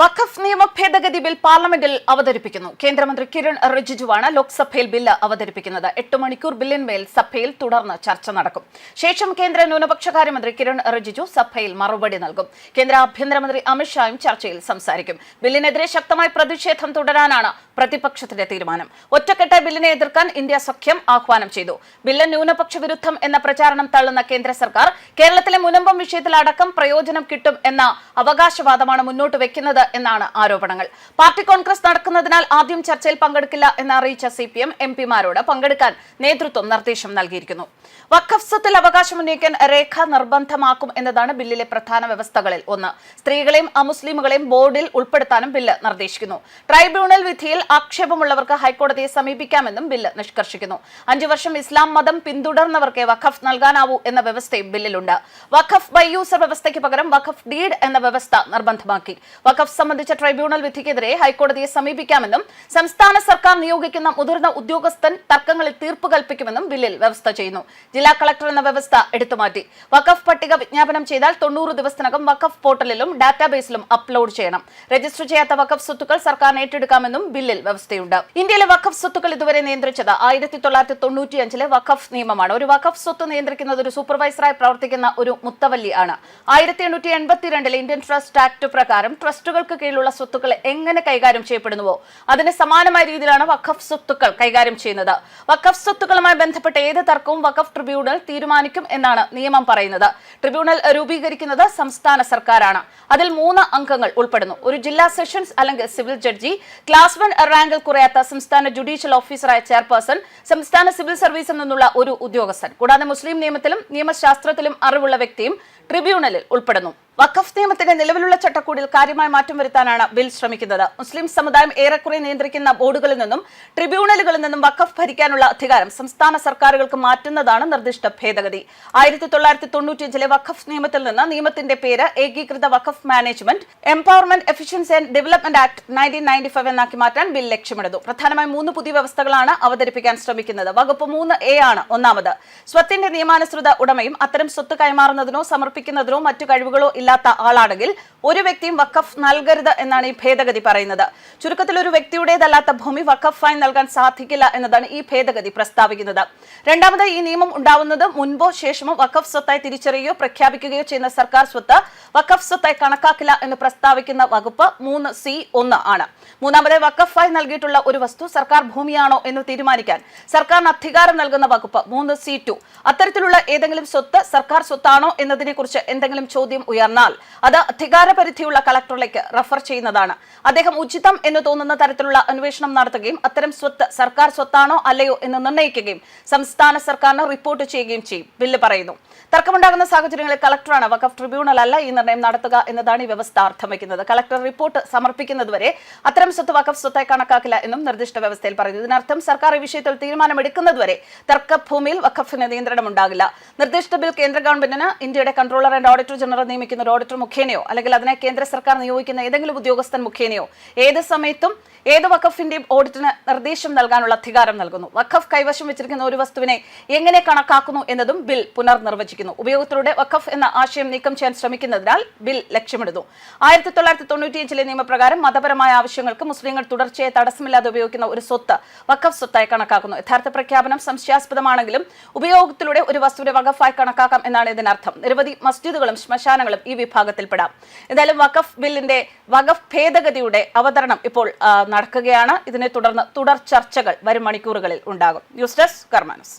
വഖഫ് നിയമ ഭേദഗതി ബിൽ പാർലമെന്റിൽ അവതരിപ്പിക്കുന്നു. കേന്ദ്രമന്ത്രി കിരൺ റിജിജുവാണ് ലോക്സഭയിൽ ബില്ല് അവതരിപ്പിക്കുന്നത്. എട്ട് മണിക്കൂർ ബില്ലിന്മേൽ സഭയിൽ തുടർന്ന് ചർച്ച നടക്കും. ശേഷം കേന്ദ്ര ന്യൂനപക്ഷ കാര്യമന്ത്രി കിരൺ റിജിജു സഭയിൽ മറുപടി നൽകും. കേന്ദ്ര ആഭ്യന്തരമന്ത്രി അമിത്ഷായും ചർച്ചയിൽ സംസാരിക്കും. ബില്ലിനെതിരെ ശക്തമായ പ്രതിഷേധം തുടരാനാണ് പ്രതിപക്ഷത്തിന്റെ തീരുമാനം. ഒറ്റക്കെട്ട ബില്ലിനെ എതിർക്കാൻ ഇന്ത്യ സഖ്യം ആഹ്വാനം ചെയ്തു. ബില്ല് ന്യൂനപക്ഷ വിരുദ്ധം എന്ന പ്രചാരണം തള്ളുന്ന കേന്ദ്ര സർക്കാർ കേരളത്തിലെ മുനമ്പം വിഷയത്തിലടക്കം പ്രയോജനം കിട്ടും എന്ന അവകാശവാദമാണ് മുന്നോട്ട് വെക്കുന്നത് എന്നാണ് ആരോപണങ്ങൾ. പാർട്ടി കോൺഗ്രസ് നടക്കുന്നതിനാൽ ആദ്യം ചർച്ചയിൽ പങ്കെടുക്കില്ല എന്ന് അറിയിച്ച സി പി എം എം പിമാരോട് പങ്കെടുക്കാൻ നേതൃത്വം നിർദ്ദേശം നൽകിയിരിക്കുന്നു. വഖഫ് സ്വത്തിൽ അവകാശം ഉന്നയിക്കാൻ രേഖ നിർബന്ധമാക്കും എന്നതാണ് ബില്ലിലെ പ്രധാന വ്യവസ്ഥകളിൽ ഒന്ന്. സ്ത്രീകളെയും അമുസ്ലിമുകളെയും ബോർഡിൽ ഉൾപ്പെടുത്താനും ബില്ല് നിർദ്ദേശിക്കുന്നു. ട്രൈബ്യൂണൽ വിധിയിൽ ആക്ഷേപമുള്ളവർക്ക് ഹൈക്കോടതിയെ സമീപിക്കാമെന്നും ബില്ല് നിഷ്കർഷിക്കുന്നു. അഞ്ചു വർഷം ഇസ്ലാം മതം പിന്തുടർന്നവർക്ക് വഖഫ് നൽകാനാവൂ എന്ന വ്യവസ്ഥയും ബില്ലിലുണ്ട്. വഖഫ് ബൈ യൂസർ വ്യവസ്ഥയ്ക്ക് പകരം വഖഫ് ഡീഡ് എന്ന വ്യവസ്ഥ നിർബന്ധമാക്കി. വഖഫ് സംബന്ധിച്ച ട്രൈബ്യൂണൽ വിധിക്കെതിരെ ഹൈക്കോടതിയെ സമീപിക്കാമെന്നും സംസ്ഥാന സർക്കാർ നിയോഗിക്കുന്ന മുതിർന്ന ഉദ്യോഗസ്ഥൻ തർക്കങ്ങളിൽ തീർപ്പ് കൽപ്പിക്കുമെന്നും ബില്ലിൽ വ്യവസ്ഥ ചെയ്യുന്നു. ജില്ലാ കളക്ടർ എന്ന വ്യവസ്ഥ എടുത്തുമാറ്റി വഖഫ് പട്ടിക വിജ്ഞാപനം ചെയ്താൽ തൊണ്ണൂറ് ദിവസത്തിനകം വഖഫ് പോർട്ടലിലും ഡാറ്റാബേസിലും അപ്ലോഡ് ചെയ്യണം. രജിസ്റ്റർ ചെയ്യാത്ത വഖഫ് സ്വത്തുക്കൾ സർക്കാർ ഏറ്റെടുക്കാമെന്നും ബില്ലിൽ വ്യവസ്ഥയുണ്ട്. ഇന്ത്യയിലെ വഖഫ് സ്വത്തുക്കൾ ഇതുവരെ നിയന്ത്രിച്ചത് ആയിരത്തി തൊള്ളായിരത്തി തൊണ്ണൂറ്റിയഞ്ചിലെ വഖഫ് നിയമമാണ്. ഒരു വഖഫ് സ്വത്ത് നിയന്ത്രിക്കുന്നത് ഒരു സൂപ്പർവൈസറായി പ്രവർത്തിക്കുന്ന ഒരു മുത്തവല്ലി ആണ് ആയിരത്തി എണ്ണൂറ്റി എൺപത്തിരണ്ടിലെ ഇന്ത്യൻ ട്രസ്റ്റ് ആക്ട് പ്രകാരം ട്രസ്റ്റുകൾക്ക് കീഴിലുള്ള സ്വത്തുക്കൾ എങ്ങനെ കൈകാര്യം ചെയ്യപ്പെടുന്നുവോ? അതിന് സമാനമായ രീതിയിലാണ് വഖഫ് സ്വത്തുക്കൾ കൈകാര്യം ചെയ്യുന്നത്. വഖഫ് സ്വത്തുക്കളുമായി ബന്ധപ്പെട്ട ഏത് തർക്കവും വഖഫ് ട്രിബ്യൂണൽ തീരുമാനിക്കും എന്നാണ് നിയമം പറയുന്നത്. ട്രിബ്യൂണൽ രൂപീകരിക്കുന്നത് സംസ്ഥാന സർക്കാരാണ്. അതിൽ മൂന്ന് അംഗങ്ങൾ ഉൾപ്പെടുന്നു. ഒരു ജില്ലാ സെഷൻസ് അല്ലെങ്കിൽ സിവിൽ ജഡ്ജി ക്ലാസ് വൺ റാങ്കിൽ കുറയാത്ത സംസ്ഥാന ജുഡീഷ്യൽ ഓഫീസറായ ചെയർപേഴ്സൺ സംസ്ഥാന സിവിൽ സർവീസിൽ നിന്നുള്ള ഒരു ഉദ്യോഗസ്ഥൻ. കൂടാതെ മുസ്ലിം നിയമത്തിലും നിയമശാസ്ത്രത്തിലും അറിവുള്ള വ്യക്തിയും ട്രിബ്യൂണലിൽ ഉൾപ്പെടുന്നു. വഖഫ് നിയമത്തിന്റെ നിലവിലുള്ള ചട്ടക്കൂടിൽ കാര്യമായ മാറ്റം വരുത്താനാണ് ബിൽ ശ്രമിക്കുന്നത്. മുസ്ലിം സമുദായം ഏറെക്കുറെ നിയന്ത്രിക്കുന്ന ബോർഡുകളിൽ നിന്നും ട്രിബ്യൂണലുകളിൽ നിന്നും വഖഫ് ഭരിക്കാനുള്ള അധികാരം സംസ്ഥാന സർക്കാരുകൾക്ക് മാറ്റുന്നതാണ് നിർദ്ദിഷ്ട ഭേദഗതി. ആയിരത്തി തൊള്ളായിരത്തി തൊണ്ണൂറ്റിയഞ്ചിലെ വഖഫ് നിയമത്തിൽ നിന്ന് നിയമത്തിന്റെ പേര് ഏകീകൃത വഖഫ് management empowerment efficiency and development act nineteen ninety five എന്നാക്കി മാറ്റാൻ ബിൽ ലക്ഷ്യമിടുന്നു. പ്രധാനമായും മൂന്ന് പുതിയ വ്യവസ്ഥകളാണ് അവതരിപ്പിക്കാൻ ശ്രമിക്കുന്നത്. വകുപ്പ് മൂന്ന് എ ആണ് ഒന്നാമത്. സ്വത്തിന്റെ നിയമാനുസൃത ഉടമയും അത്തരം സ്വത്ത് കൈമാറുന്നതിനോ സമർപ്പിക്കുന്നതിനോ മറ്റു കഴിവുകളോ ഇല്ലാത്ത ആളാണെങ്കിൽ ഒരു വ്യക്തിയും വഖഫ് നൽകരുത് എന്നാണ് ഈ ഭേദഗതി പറയുന്നത്. ചുരുക്കത്തിൽ ഒരു വ്യക്തിയുടേതല്ലാത്ത ഭൂമി വഖഫായി നൽകാൻ സാധിക്കില്ല എന്നതാണ് ഈ ഭേദഗതി പ്രസ്താവിക്കുന്നത്. രണ്ടാമത് ഈ നിയമം ഉണ്ടാവുന്നത് മുൻപോ ശേഷമോ വഖഫ് സ്വത്തായി തിരിച്ചറിയുകയോ പ്രഖ്യാപിക്കുകയോ ചെയ്യുന്ന സർക്കാർ സ്വത്ത് വഖഫ് സ്വത്തായി കണക്കാക്കില്ല എന്ന് പ്രസ്താവിക്കുന്ന വകുപ്പ് മൂന്ന് സി ഒന്ന് ആണ്. മൂന്നാമത് വഖഫായി നൽകിയിട്ടുള്ള ഒരു വസ്തു സർക്കാർ ഭൂമിയാണോ എന്ന് തീരുമാനിക്കാൻ സർക്കാരിന് അധികാരം നൽകുന്ന വകുപ്പ് മൂന്ന് സി ടു. അത്തരത്തിലുള്ള ഏതെങ്കിലും സ്വത്ത് സർക്കാർ സ്വത്താണോ എന്നതിനെക്കുറിച്ച് എന്തെങ്കിലും ചോദ്യം ഉയർന്നാൽ അത് അധികാരപരിധിയുള്ള കളക്ടറിലേക്ക് റഫർ ചെയ്യുന്നതാണ്. അദ്ദേഹം ഉചിതം എന്ന് തോന്നുന്ന തരത്തിലുള്ള അന്വേഷണം നടത്തുകയും അത്തരം സ്വത്ത് സർക്കാർ സ്വത്താണോ അല്ലയോ എന്ന് നിർണയിക്കുകയും സംസ്ഥാന സർക്കാരിന് റിപ്പോർട്ട് ചെയ്യുകയും ചെയ്യും ബില്ല് പറയുന്നു. തർക്കമുണ്ടാകുന്ന സാഹചര്യങ്ങളിൽ കളക്ടറാണ് വഖഫ് ട്രിബ്യൂണൽ അല്ല ഈ നിർണയം നടത്തുക എന്നതാണ് ഈ വ്യവസ്ഥ അർത്ഥം വയ്ക്കുന്നത് കളക്ടർ റിപ്പോർട്ട് സമർപ്പിക്കുന്നതുവരെ അത്തരം സ്വത്ത് വഖഫ് സ്വത്തായി കണക്കാക്കില്ല എന്നും നിർദ്ദിഷ്ട വ്യവസ്ഥയിൽ പറയുന്നു. ഇതിനർത്ഥം സർക്കാർ ഈ വിഷയത്തിൽ തീരുമാനമെടുക്കുന്നതുവരെ തർക്കഭൂമിയിൽ വഖഫിന് നിയന്ത്രണം ഉണ്ടാകില്ല നിർദ്ദിഷ്ട ബിൽ കേന്ദ്ര ഗവൺമെന്റിന് ഇന്ത്യയുടെ കൺട്രോളർ ആൻഡ് ഓഡിറ്റർ ജനറൽ നിയമിക്കുന്ന ഒരു ഓഡിറ്റർ മുഖേനയോ അല്ലെങ്കിൽ അതിനെ കേന്ദ്ര സർക്കാർ നിയോഗിക്കുന്ന ഏതെങ്കിലും ഉദ്യോഗസ്ഥൻ മുഖേനയോ ഏത് സമയത്തും ഏത് വഖഫിന്റെയും ഓഡിറ്റിന് നിർദ്ദേശം നൽകാനുള്ള അധികാരം നൽകുന്നു. വഖഫ് കൈവശം വെച്ചിരിക്കുന്ന ഒരു വസ്തുവിനെ എങ്ങനെ കണക്കാക്കുന്നു എന്നതും ബിൽ പുനർനിർവചിക്കുന്നു. ഉപയോഗത്തിലൂടെ വഖഫ് എന്ന ആശയം നീക്കം ചെയ്യാൻ ശ്രമിക്കുന്നതിനാൽ ബിൽ ലക്ഷ്യമിടുന്നു. ആയിരത്തി തൊള്ളായിരത്തി തൊണ്ണൂറ്റിയഞ്ചിലെ നിയമപ്രകാരം മതപരമായ ആവശ്യങ്ങൾക്ക് മുസ്ലിങ്ങൾ തുടർച്ചയായി തടസ്സമില്ലാതെ ഉപയോഗിക്കുന്ന ഒരു സ്വത്ത് വഖഫ് സ്വത്തായി കണക്കാക്കുന്നു. യഥാർത്ഥ പ്രഖ്യാപനം സംശയാസ്പദമാണെങ്കിലും ഉപയോഗത്തിലൂടെ ഒരു വസ്തുവിനെ വഖഫായി കണക്കാക്കാം എന്നാണ് ഇതിനർത്ഥം. നിരവധി മസ്ജിദുകളും ശ്മശാനങ്ങളും ഈ വിഭാഗത്തിൽപ്പെടാം. എന്തായാലും വഖഫ് ബില്ലിന്റെ വഖഫ് ഭേദഗതിയുടെ അവതരണം ഇപ്പോൾ നടക്കുകയാണ്. ഇതിനെ തുടർന്ന് തുടർ ചർച്ചകൾ വരും മണിക്കൂറുകളിൽ ഉണ്ടാകും. News desk കർമാനസ്.